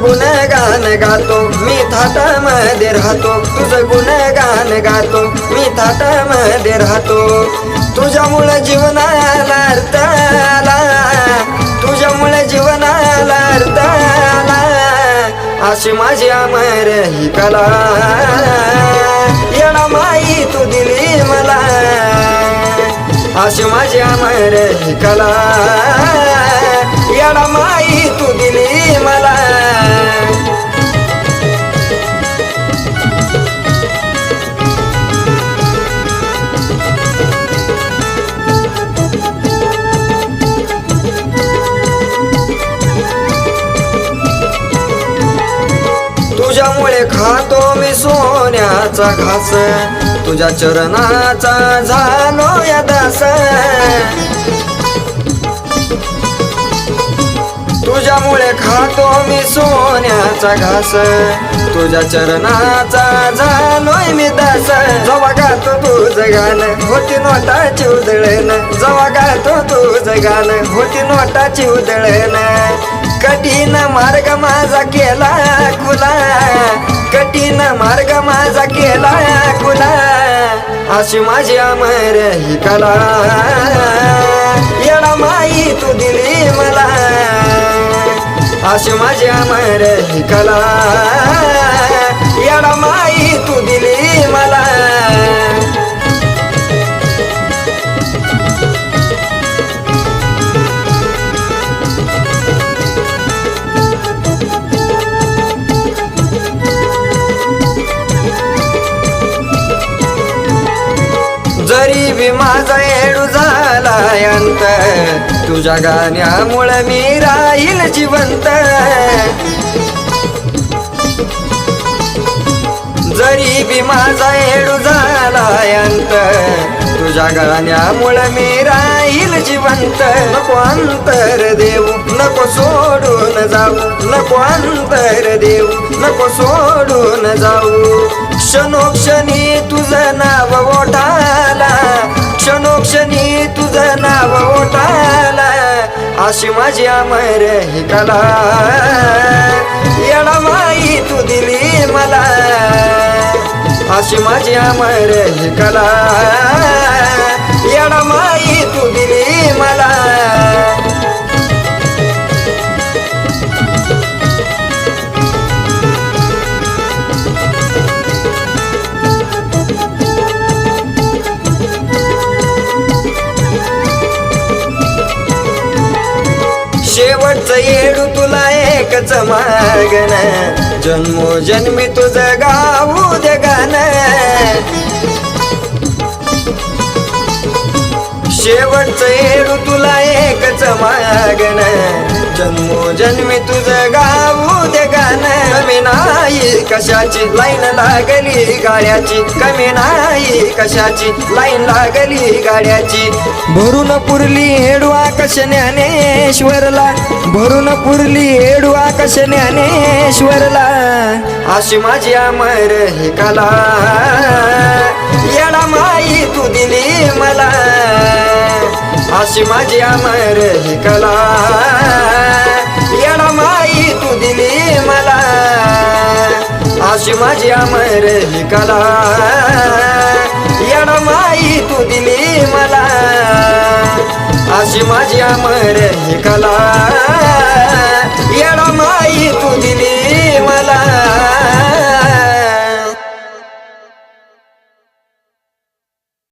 गुणगान गातो मी थाटामध्ये राहतो. तुझं गुणगान गातो मी थाटामध्ये राहतो. तुझ्यामुळे जीवनाला अर्थ अशी माझी अमर ही कला. येणा माई तू दिली मला. अशी माझी अमर ही कला. येणा माई तुझ्यामुळे खातो मी सोन्याचा घास. तुझ्या चरणाचा झालो या दास. तुझ्यामुळे खातो मी सोन्याचा घास. तुझ्या चरणाचा झालोय मी दास. जवा गातो तुझं गाणं होती नोटाची उधळण. जवा गातो तुझं गाणं होती नोटाची उधळण. कठीण मार्ग माझा केला खुला. कठीण मार्ग माझा केला कुला अशी माझी अमर ही कला. येडा माई तू दिली मला. अशी माझी अमर ही कला. येडा माई तू दिली मला. जरी बी माझा येडू झाला अंत. तुझ्या गाण्यामुळे मी राहील जिवंत. जरी बी माझा येडू झाला अंत तुझ्या गाण्यामुळे मी राहील जिवंत. नको अंतर देऊ नको सोडून जाऊ. नको अंतर देऊ नको सोडून जाऊ. क्षणोक्षणी तुझं नाव तुझं नाव ओठाला अशी माझी अमर ही कला. येडा माई तू दिली मला अशी माझी अमर ही कला. शेवटचं येडू तुला एकच मागण. जन्मोजन्मी तुझं गाऊ दे गाणं. शेवटचं येडू तुला एकच मागण. जन्मोजन्मी तुझं गाऊ दे गाणं. कमी नाही कशाची लाईन लागली गाड्याची. कमी नाही कशाची लाईन लागली गाड्याची. भरून पुरली हेडू आकाश ज्ञानेश्वरला. भरून पुरली हेडू आकाश ज्ञानेश्वरला. अशी माझी अमर हे कला. येडा माई तू दिली मला. अशी माझी अमर ही कला. येडा माई तू दिली मला. अशी माझी अमर ही कला. येडा माई तू दिली मला. अशी माझी अमर ही कला.